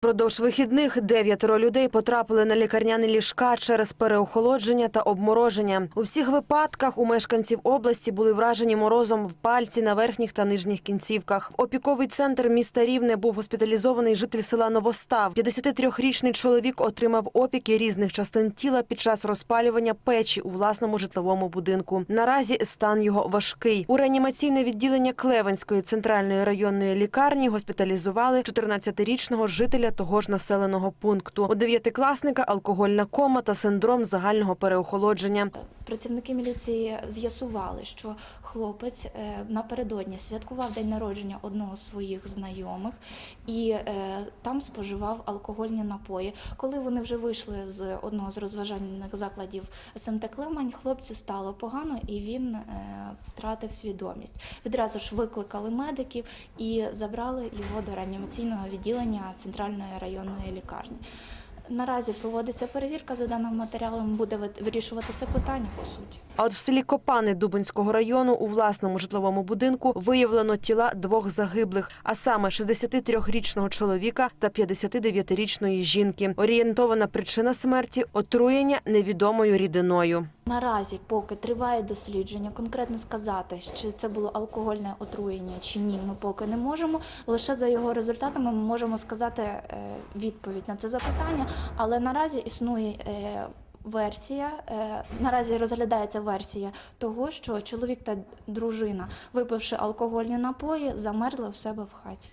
Продовж вихідних дев'ятеро людей потрапили на лікарняні ліжка через переохолодження та обмороження. У всіх випадках у мешканців області були вражені морозом в пальці на верхніх та нижніх кінцівках. В опіковий центр міста Рівне був госпіталізований житель села Новостав. 53-річний чоловік отримав опіки різних частин тіла під час розпалювання печі у власному житловому будинку. Наразі стан його важкий. У реанімаційне відділення Клевенської центральної районної лікарні госпіталізували 14-річного жителя того ж населеного пункту. У дев'ятикласника алкогольна кома та синдром загального переохолодження. Працівники міліції з'ясували, що хлопець е, напередодні святкував день народження одного з своїх знайомих і е, там споживав алкогольні напої. Коли вони вже вийшли з одного з розважальних закладів СМТ Клемань, хлопцю стало погано і він е, втратив свідомість. Відразу ж викликали медиків і забрали його до реанімаційного відділення центральної районної лікарні. Наразі проводиться перевірка за даним матеріалом, буде ви- вирішуватися питання по суті. А от в селі Копани Дубинського району у власному житловому будинку виявлено тіла двох загиблих, а саме 63-річного чоловіка та 59-річної жінки. Орієнтована причина смерті отруєння невідомою рідиною. Наразі, поки триває дослідження, конкретно сказати, чи це було алкогольне отруєння чи ні, ми поки не можемо. Лише за його результатами ми можемо сказати е, відповідь на це запитання. Але наразі існує е, версія, е, наразі розглядається версія того, що чоловік та дружина, випивши алкогольні напої, замерзли в себе в хаті.